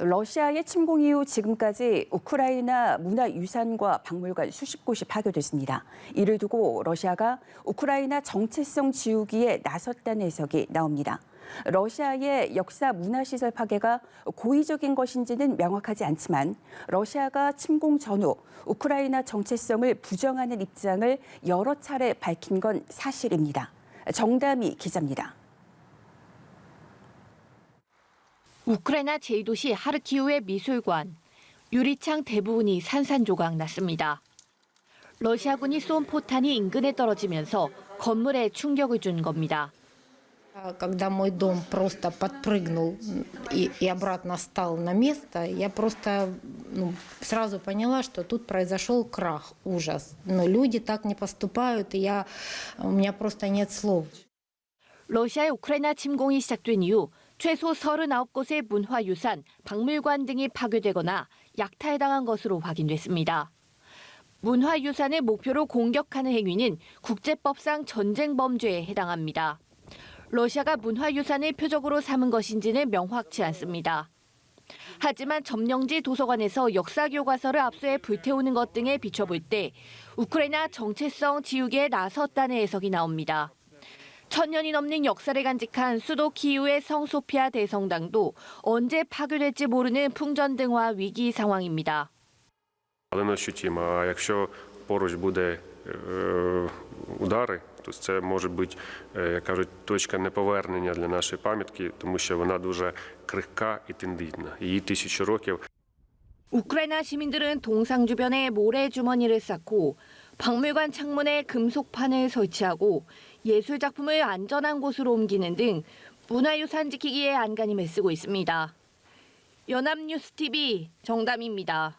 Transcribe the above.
러시아의 침공 이후 지금까지 우크라이나 문화유산과 박물관 수십 곳이 파괴됐습니다. 이를 두고 러시아가 우크라이나 정체성 지우기에 나섰다는 해석이 나옵니다. 러시아의 역사 문화시설 파괴가 고의적인 것인지는 명확하지 않지만 러시아가 침공 전후 우크라이나 정체성을 부정하는 입장을 여러 차례 밝힌 건 사실입니다. 정담이 기자입니다. 우크라이나 제2도시 하르키우의 미술관. 유리창 대부분이 산산조각 났습니다. 러시아군이 쏜 포탄이 인근에 떨어지면서 건물에 충격을 준 겁니다. А Когда мой дом просто подпрыгнул и, и обратно стал на место, я просто ну, сразу поняла, что тут произошел крах, ужас. Но люди так не поступают, и я, у меня просто нет слов. 러시아의 우크라이나 침공이 시작된 이후 최소 39곳의 문화유산, 박물관 등이 파괴되거나 약탈당한 것으로 확인됐습니다. 문화유산을 목표로 공격하는 행위는 국제법상 전쟁 범죄에 해당합니다. 러시아가 문화유산을 표적으로 삼은 것인지는 명확치 않습니다. 하지만 점령지 도서관에서 역사 교과서를 압수해 불태우는 것 등에 비춰볼 때 우크라이나 정체성 지우개에 나섰다는 해석이 나옵니다. 천년이 넘는 역사를 간직한 수도 키이우의 성소피아 대성당도 언제 파괴될지 모르는 풍전등화 위기 상황입니다. але не ощутимо. А якщо поруч буде е, удари, то це може бути, е, як кажуть, точка неповернення для нашої пам'ятки, тому що вона дуже крихка і тендітна. Її тисячу років. 우크라이나 시민들은 동상 주변에 모래 주머니를 쌓고 박물관 창문에 금속판을 설치하고 예술 작품을 안전한 곳으로 옮기는 등 문화유산 지키기에 안간힘을 쓰고 있습니다. 연합뉴스 TV 정담입니다.